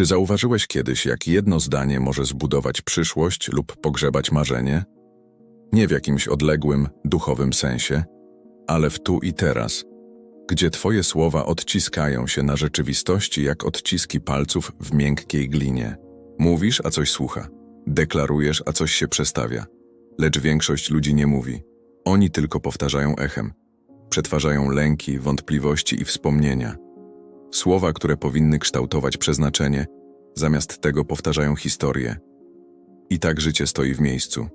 Czy zauważyłeś kiedyś, jak jedno zdanie może zbudować przyszłość lub pogrzebać marzenie? Nie w jakimś odległym, duchowym sensie, ale w tu i teraz, gdzie Twoje słowa odciskają się na rzeczywistości jak odciski palców w miękkiej glinie. Mówisz, a coś słucha. Deklarujesz, a coś się przestawia. Lecz większość ludzi nie mówi. Oni tylko powtarzają echem. Przetwarzają lęki, wątpliwości i wspomnienia. Słowa, które powinny kształtować przeznaczenie, zamiast tego powtarzają historię. I tak życie stoi w miejscu.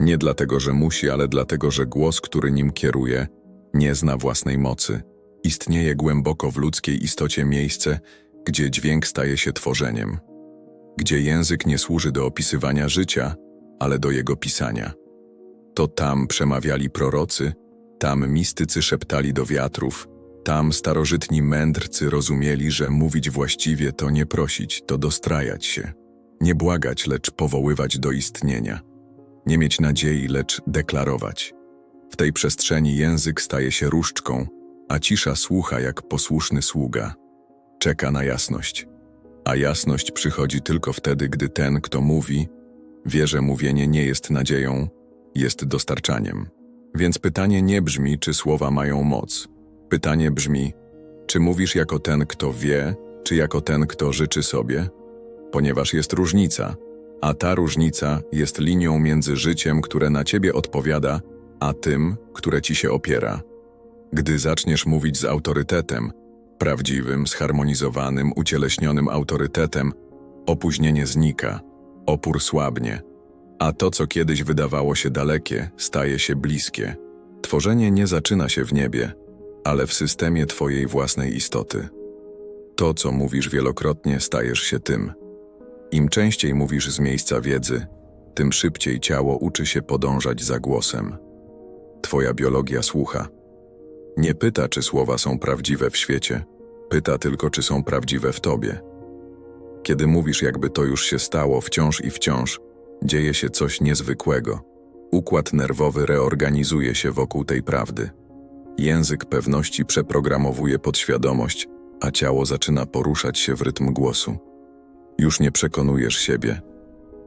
Nie dlatego, że musi, ale dlatego, że głos, który nim kieruje, nie zna własnej mocy. Istnieje głęboko w ludzkiej istocie miejsce, gdzie dźwięk staje się tworzeniem. Gdzie język nie służy do opisywania życia, ale do jego pisania. To tam przemawiali prorocy, tam mistycy szeptali do wiatrów, tam starożytni mędrcy rozumieli, że mówić właściwie to nie prosić, to dostrajać się. Nie błagać, lecz powoływać do istnienia. Nie mieć nadziei, lecz deklarować. W tej przestrzeni język staje się różdżką, a cisza słucha jak posłuszny sługa. Czeka na jasność. A jasność przychodzi tylko wtedy, gdy ten, kto mówi, wie, że mówienie nie jest nadzieją, jest dostarczaniem. Więc pytanie nie brzmi, czy słowa mają moc. Pytanie brzmi, czy mówisz jako ten, kto wie, czy jako ten, kto życzy sobie? Ponieważ jest różnica, a ta różnica jest linią między życiem, które na ciebie odpowiada, a tym, które ci się opiera. Gdy zaczniesz mówić z autorytetem, prawdziwym, zharmonizowanym, ucieleśnionym autorytetem, opóźnienie znika, opór słabnie, a to, co kiedyś wydawało się dalekie, staje się bliskie. Tworzenie nie zaczyna się w niebie, ale w systemie Twojej własnej istoty. To, co mówisz wielokrotnie, stajesz się tym. Im częściej mówisz z miejsca wiedzy, tym szybciej ciało uczy się podążać za głosem. Twoja biologia słucha. Nie pyta, czy słowa są prawdziwe w świecie, pyta tylko, czy są prawdziwe w tobie. Kiedy mówisz, jakby to już się stało wciąż i wciąż, dzieje się coś niezwykłego. Układ nerwowy reorganizuje się wokół tej prawdy. Język pewności przeprogramowuje podświadomość, a ciało zaczyna poruszać się w rytm głosu. Już nie przekonujesz siebie,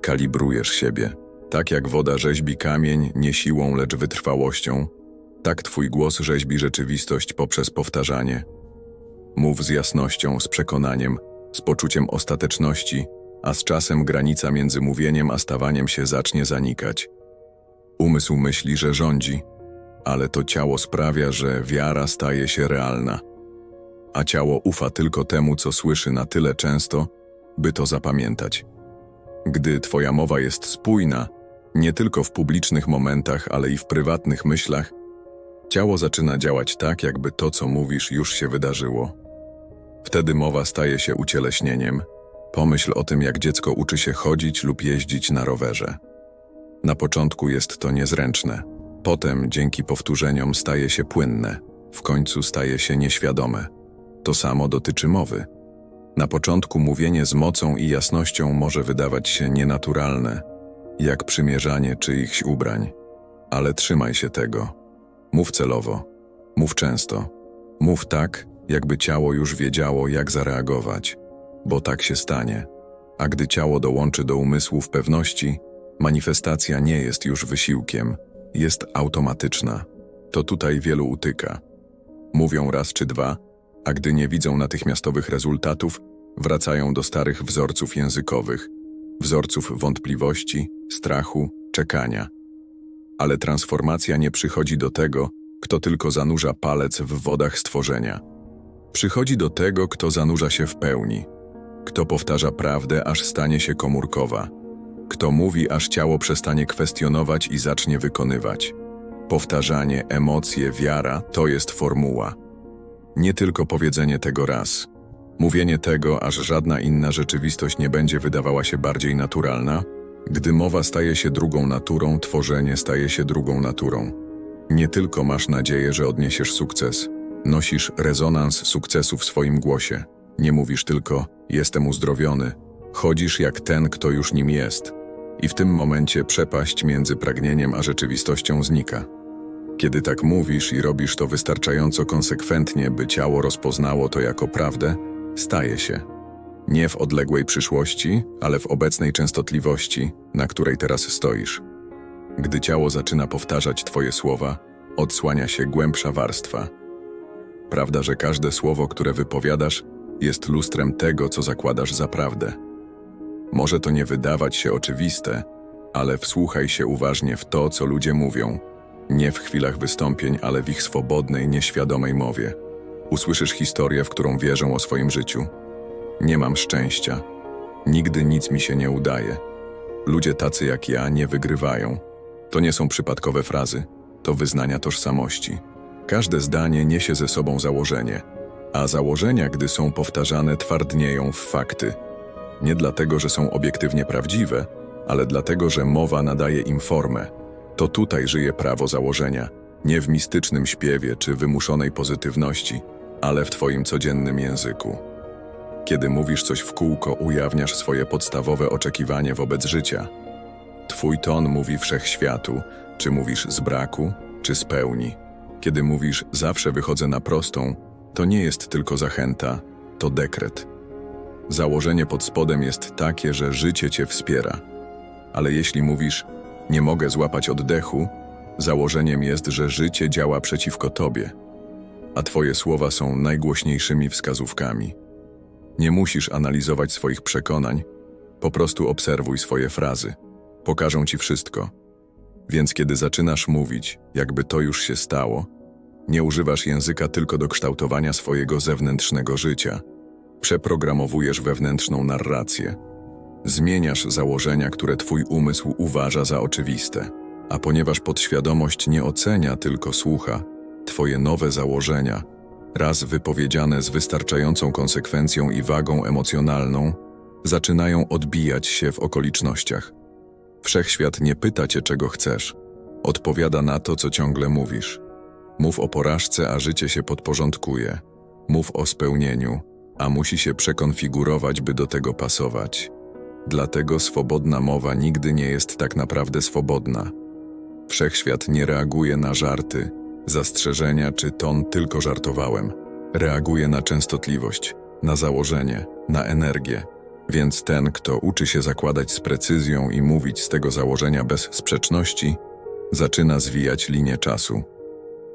kalibrujesz siebie. Tak jak woda rzeźbi kamień nie siłą, lecz wytrwałością, tak twój głos rzeźbi rzeczywistość poprzez powtarzanie. Mów z jasnością, z przekonaniem, z poczuciem ostateczności, a z czasem granica między mówieniem a stawaniem się zacznie zanikać. Umysł myśli, że rządzi, ale to ciało sprawia, że wiara staje się realna. A ciało ufa tylko temu, co słyszy na tyle często, by to zapamiętać. Gdy Twoja mowa jest spójna, nie tylko w publicznych momentach, ale i w prywatnych myślach, ciało zaczyna działać tak, jakby to, co mówisz, już się wydarzyło. Wtedy mowa staje się ucieleśnieniem. Pomyśl o tym, jak dziecko uczy się chodzić lub jeździć na rowerze. Na początku jest to niezręczne, potem dzięki powtórzeniom staje się płynne, w końcu staje się nieświadome. To samo dotyczy mowy. Na początku mówienie z mocą i jasnością może wydawać się nienaturalne, jak przymierzanie czyichś ubrań. Ale trzymaj się tego. Mów celowo, mów często, mów tak, jakby ciało już wiedziało, jak zareagować, bo tak się stanie. A gdy ciało dołączy do umysłów pewności, manifestacja nie jest już wysiłkiem, jest automatyczna. To tutaj wielu utyka. Mówią raz czy dwa, a gdy nie widzą natychmiastowych rezultatów, wracają do starych wzorców językowych, wzorców wątpliwości, strachu, czekania. Ale transformacja nie przychodzi do tego, kto tylko zanurza palec w wodach stworzenia. Przychodzi do tego, kto zanurza się w pełni, kto powtarza prawdę, aż stanie się komórkowa, kto mówi, aż ciało przestanie kwestionować i zacznie wykonywać. Powtarzanie, emocje, wiara to jest formuła. Nie tylko powiedzenie tego raz. Mówienie tego, aż żadna inna rzeczywistość nie będzie wydawała się bardziej naturalna. Gdy mowa staje się drugą naturą, tworzenie staje się drugą naturą. Nie tylko masz nadzieję, że odniesiesz sukces, nosisz rezonans sukcesu w swoim głosie. Nie mówisz tylko jestem uzdrowiony, chodzisz jak ten, kto już nim jest. I w tym momencie przepaść między pragnieniem a rzeczywistością znika. Kiedy tak mówisz i robisz to wystarczająco konsekwentnie, by ciało rozpoznało to jako prawdę, staje się. Nie w odległej przyszłości, ale w obecnej częstotliwości, na której teraz stoisz. Gdy ciało zaczyna powtarzać Twoje słowa, odsłania się głębsza warstwa. Prawda, że każde słowo, które wypowiadasz, jest lustrem tego, co zakładasz za prawdę. Może to nie wydawać się oczywiste, ale wsłuchaj się uważnie w to, co ludzie mówią. Nie w chwilach wystąpień, ale w ich swobodnej, nieświadomej mowie. Usłyszysz historię, w którą wierzę o swoim życiu. Nie mam szczęścia. Nigdy nic mi się nie udaje. Ludzie tacy jak ja nie wygrywają. To nie są przypadkowe frazy, to wyznania tożsamości. Każde zdanie niesie ze sobą założenie, a założenia, gdy są powtarzane, twardnieją w fakty. Nie dlatego, że są obiektywnie prawdziwe, ale dlatego, że mowa nadaje im formę. To tutaj żyje prawo założenia, nie w mistycznym śpiewie czy wymuszonej pozytywności, ale w Twoim codziennym języku. Kiedy mówisz coś w kółko, ujawniasz swoje podstawowe oczekiwanie wobec życia. Twój ton mówi wszechświatu, czy mówisz z braku, czy z pełni. Kiedy mówisz zawsze wychodzę na prostą, to nie jest tylko zachęta, to dekret. Założenie pod spodem jest takie, że życie cię wspiera. Ale jeśli mówisz nie mogę złapać oddechu, założeniem jest, że życie działa przeciwko tobie, a twoje słowa są najgłośniejszymi wskazówkami. Nie musisz analizować swoich przekonań, po prostu obserwuj swoje frazy. Pokażą ci wszystko. Więc kiedy zaczynasz mówić, jakby to już się stało, nie używasz języka tylko do kształtowania swojego zewnętrznego życia. Przeprogramowujesz wewnętrzną narrację. Zmieniasz założenia, które twój umysł uważa za oczywiste. A ponieważ podświadomość nie ocenia, tylko słucha, twoje nowe założenia, raz wypowiedziane z wystarczającą konsekwencją i wagą emocjonalną, zaczynają odbijać się w okolicznościach. Wszechświat nie pyta cię, czego chcesz. Odpowiada na to, co ciągle mówisz. Mów o porażce, a życie się podporządkuje. Mów o spełnieniu, a musi się przekonfigurować, by do tego pasować. Dlatego swobodna mowa nigdy nie jest tak naprawdę swobodna. Wszechświat nie reaguje na żarty, zastrzeżenia czy ton tylko żartowałem. Reaguje na częstotliwość, na założenie, na energię. Więc ten, kto uczy się zakładać z precyzją i mówić z tego założenia bez sprzeczności, zaczyna zwijać linię czasu.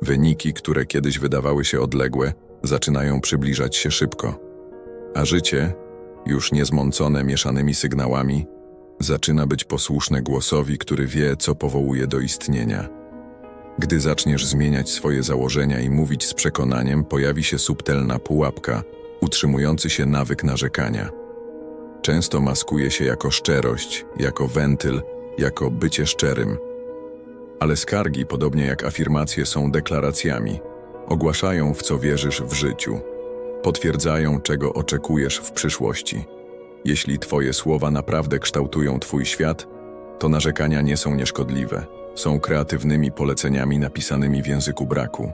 Wyniki, które kiedyś wydawały się odległe, zaczynają przybliżać się szybko. A życie, już niezmącone mieszanymi sygnałami, zaczyna być posłuszne głosowi, który wie, co powołuje do istnienia. Gdy zaczniesz zmieniać swoje założenia i mówić z przekonaniem, pojawi się subtelna pułapka, utrzymujący się nawyk narzekania. Często maskuje się jako szczerość, jako wentyl, jako bycie szczerym. Ale skargi, podobnie jak afirmacje, są deklaracjami. Ogłaszają, w co wierzysz w życiu. Potwierdzają, czego oczekujesz w przyszłości. Jeśli Twoje słowa naprawdę kształtują Twój świat, to narzekania nie są nieszkodliwe. Są kreatywnymi poleceniami napisanymi w języku braku.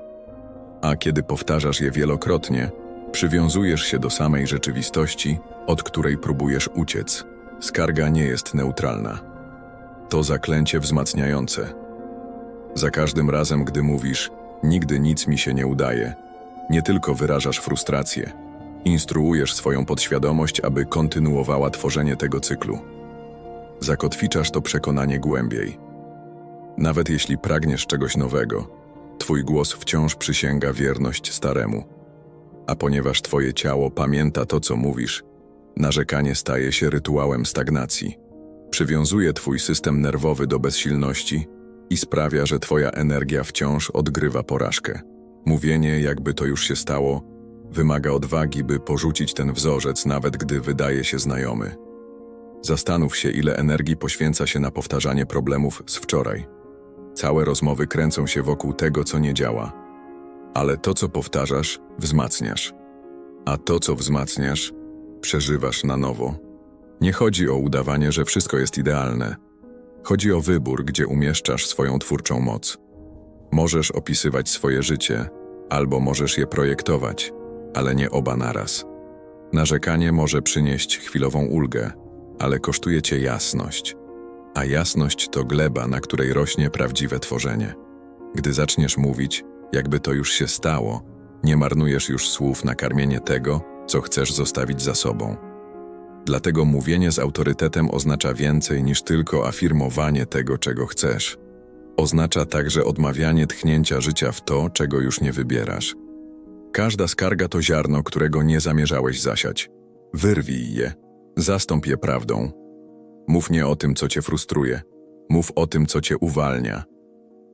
A kiedy powtarzasz je wielokrotnie, przywiązujesz się do samej rzeczywistości, od której próbujesz uciec. Skarga nie jest neutralna. To zaklęcie wzmacniające. Za każdym razem, gdy mówisz, nigdy nic mi się nie udaje, nie tylko wyrażasz frustrację, instruujesz swoją podświadomość, aby kontynuowała tworzenie tego cyklu. Zakotwiczasz to przekonanie głębiej. Nawet jeśli pragniesz czegoś nowego, twój głos wciąż przysięga wierność staremu. A ponieważ twoje ciało pamięta to, co mówisz, narzekanie staje się rytuałem stagnacji. Przywiązuje twój system nerwowy do bezsilności i sprawia, że twoja energia wciąż odgrywa porażkę. Mówienie, jakby to już się stało, wymaga odwagi, by porzucić ten wzorzec, nawet gdy wydaje się znajomy. Zastanów się, ile energii poświęca się na powtarzanie problemów z wczoraj. Całe rozmowy kręcą się wokół tego, co nie działa. Ale to, co powtarzasz, wzmacniasz. A to, co wzmacniasz, przeżywasz na nowo. Nie chodzi o udawanie, że wszystko jest idealne. Chodzi o wybór, gdzie umieszczasz swoją twórczą moc. Możesz opisywać swoje życie, albo możesz je projektować, ale nie oba naraz. Narzekanie może przynieść chwilową ulgę, ale kosztuje cię jasność. A jasność to gleba, na której rośnie prawdziwe tworzenie. Gdy zaczniesz mówić, jakby to już się stało, nie marnujesz już słów na karmienie tego, co chcesz zostawić za sobą. Dlatego mówienie z autorytetem oznacza więcej niż tylko afirmowanie tego, czego chcesz. Oznacza także odmawianie tchnięcia życia w to, czego już nie wybierasz. Każda skarga to ziarno, którego nie zamierzałeś zasiać. Wyrwij je, zastąp je prawdą. Mów nie o tym, co cię frustruje, mów o tym, co cię uwalnia.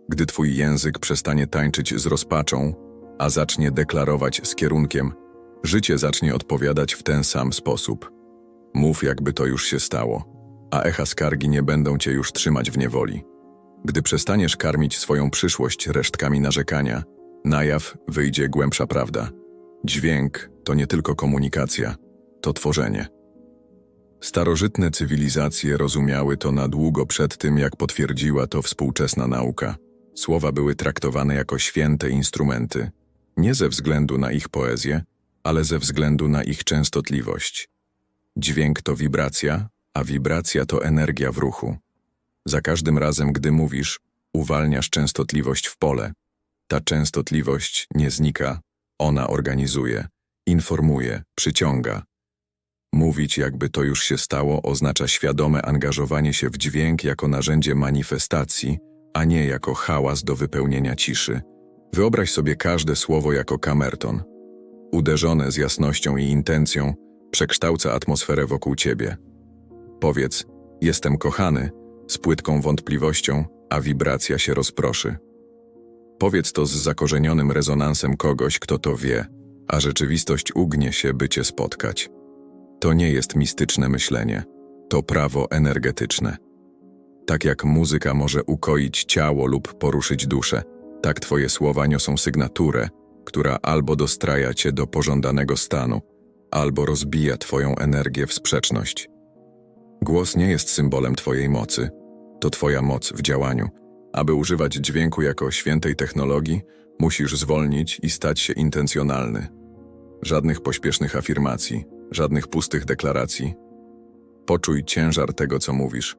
Gdy twój język przestanie tańczyć z rozpaczą, a zacznie deklarować z kierunkiem, życie zacznie odpowiadać w ten sam sposób. Mów, jakby to już się stało, a echa skargi nie będą cię już trzymać w niewoli. Gdy przestaniesz karmić swoją przyszłość resztkami narzekania, na jaw wyjdzie głębsza prawda. Dźwięk to nie tylko komunikacja, to tworzenie. Starożytne cywilizacje rozumiały to na długo przed tym, jak potwierdziła to współczesna nauka. Słowa były traktowane jako święte instrumenty, nie ze względu na ich poezję, ale ze względu na ich częstotliwość. Dźwięk to wibracja, a wibracja to energia w ruchu. Za każdym razem, gdy mówisz, uwalniasz częstotliwość w pole. Ta częstotliwość nie znika, ona organizuje, informuje, przyciąga. Mówić, jakby to już się stało, oznacza świadome angażowanie się w dźwięk jako narzędzie manifestacji, a nie jako hałas do wypełnienia ciszy. Wyobraź sobie każde słowo jako kamerton. Uderzone z jasnością i intencją, przekształca atmosferę wokół ciebie. Powiedz, jestem kochany, z płytką wątpliwością, a wibracja się rozproszy. Powiedz to z zakorzenionym rezonansem kogoś, kto to wie, a rzeczywistość ugnie się, by cię spotkać. To nie jest mistyczne myślenie, to prawo energetyczne. Tak jak muzyka może ukoić ciało lub poruszyć duszę, tak twoje słowa niosą sygnaturę, która albo dostraja cię do pożądanego stanu, albo rozbija twoją energię w sprzeczność. Głos nie jest symbolem twojej mocy, to twoja moc w działaniu. Aby używać dźwięku jako świętej technologii, musisz zwolnić i stać się intencjonalny. Żadnych pośpiesznych afirmacji, żadnych pustych deklaracji. Poczuj ciężar tego, co mówisz.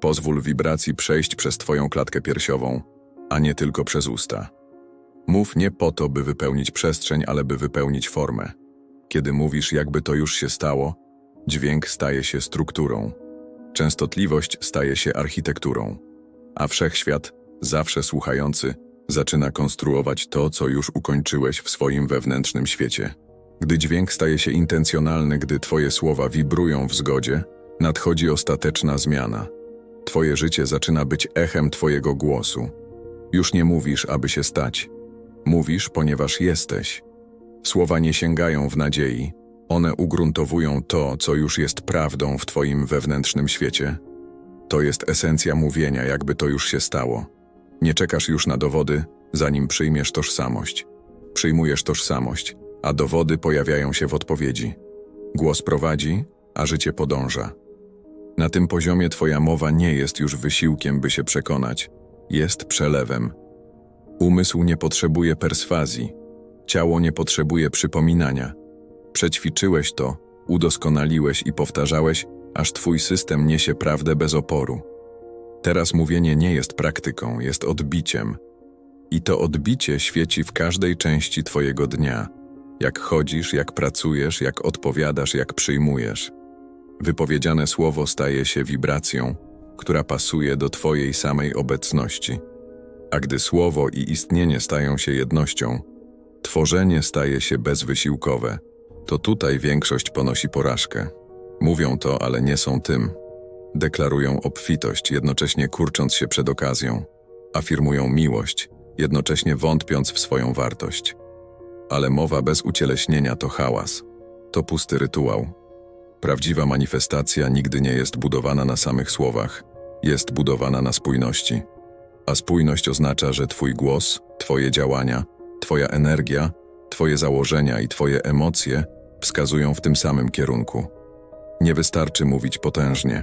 Pozwól wibracji przejść przez twoją klatkę piersiową, a nie tylko przez usta. Mów nie po to, by wypełnić przestrzeń, ale by wypełnić formę. Kiedy mówisz, jakby to już się stało, dźwięk staje się strukturą. Częstotliwość staje się architekturą, a wszechświat, zawsze słuchający, zaczyna konstruować to, co już ukończyłeś w swoim wewnętrznym świecie. Gdy dźwięk staje się intencjonalny, gdy Twoje słowa wibrują w zgodzie, nadchodzi ostateczna zmiana. Twoje życie zaczyna być echem Twojego głosu. Już nie mówisz, aby się stać. Mówisz, ponieważ jesteś. Słowa nie sięgają w nadziei, one ugruntowują to, co już jest prawdą w Twoim wewnętrznym świecie. To jest esencja mówienia, jakby to już się stało. Nie czekasz już na dowody, zanim przyjmiesz tożsamość. Przyjmujesz tożsamość, a dowody pojawiają się w odpowiedzi. Głos prowadzi, a życie podąża. Na tym poziomie Twoja mowa nie jest już wysiłkiem, by się przekonać, jest przelewem. Umysł nie potrzebuje perswazji, ciało nie potrzebuje przypominania. Przećwiczyłeś to, udoskonaliłeś i powtarzałeś, aż Twój system niesie prawdę bez oporu. Teraz mówienie nie jest praktyką, jest odbiciem. I to odbicie świeci w każdej części Twojego dnia. Jak chodzisz, jak pracujesz, jak odpowiadasz, jak przyjmujesz. Wypowiedziane słowo staje się wibracją, która pasuje do Twojej samej obecności. A gdy słowo i istnienie stają się jednością, tworzenie staje się bezwysiłkowe. To tutaj większość ponosi porażkę. Mówią to, ale nie są tym. Deklarują obfitość, jednocześnie kurcząc się przed okazją. Afirmują miłość, jednocześnie wątpiąc w swoją wartość. Ale mowa bez ucieleśnienia to hałas. To pusty rytuał. Prawdziwa manifestacja nigdy nie jest budowana na samych słowach, jest budowana na spójności. A spójność oznacza, że Twój głos, Twoje działania, Twoja energia, Twoje założenia i Twoje emocje wskazują w tym samym kierunku. Nie wystarczy mówić potężnie.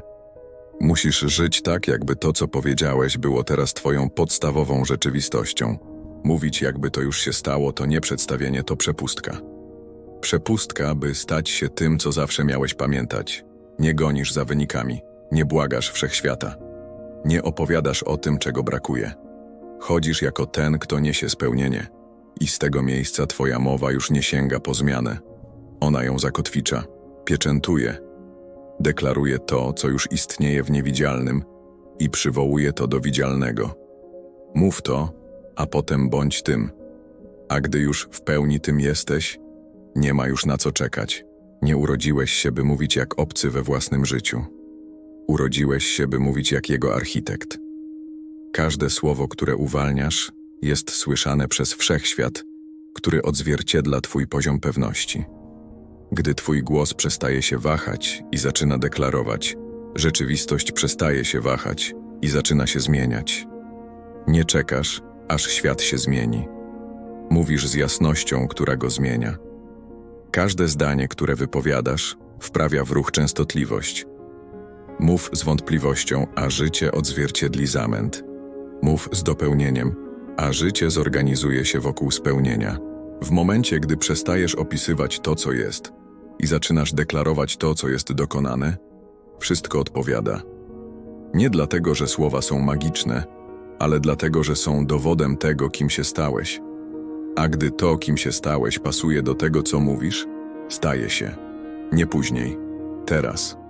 Musisz żyć tak, jakby to, co powiedziałeś, było teraz Twoją podstawową rzeczywistością. Mówić, jakby to już się stało, to nie przedstawienie, to przepustka. Przepustka, by stać się tym, co zawsze miałeś pamiętać. Nie gonisz za wynikami, nie błagasz wszechświata. Nie opowiadasz o tym, czego brakuje. Chodzisz jako ten, kto niesie spełnienie. I z tego miejsca Twoja mowa już nie sięga po zmianę. Ona ją zakotwicza, pieczętuje. deklaruje to, co już istnieje w niewidzialnym i przywołuje to do widzialnego. Mów to, a potem bądź tym. A gdy już w pełni tym jesteś, nie ma już na co czekać. Nie urodziłeś się, by mówić jak obcy we własnym życiu. Urodziłeś się, by mówić jak jego architekt. Każde słowo, które uwalniasz, jest słyszane przez wszechświat, który odzwierciedla Twój poziom pewności. Gdy Twój głos przestaje się wahać i zaczyna deklarować, rzeczywistość przestaje się wahać i zaczyna się zmieniać. Nie czekasz, aż świat się zmieni. Mówisz z jasnością, która go zmienia. Każde zdanie, które wypowiadasz, wprawia w ruch częstotliwość. Mów z wątpliwością, a życie odzwierciedli zamęt. Mów z dopełnieniem, a życie zorganizuje się wokół spełnienia. W momencie, gdy przestajesz opisywać to, co jest, i zaczynasz deklarować to, co jest dokonane, wszystko odpowiada. Nie dlatego, że słowa są magiczne, ale dlatego, że są dowodem tego, kim się stałeś. A gdy to, kim się stałeś, pasuje do tego, co mówisz, staje się. Nie później, teraz.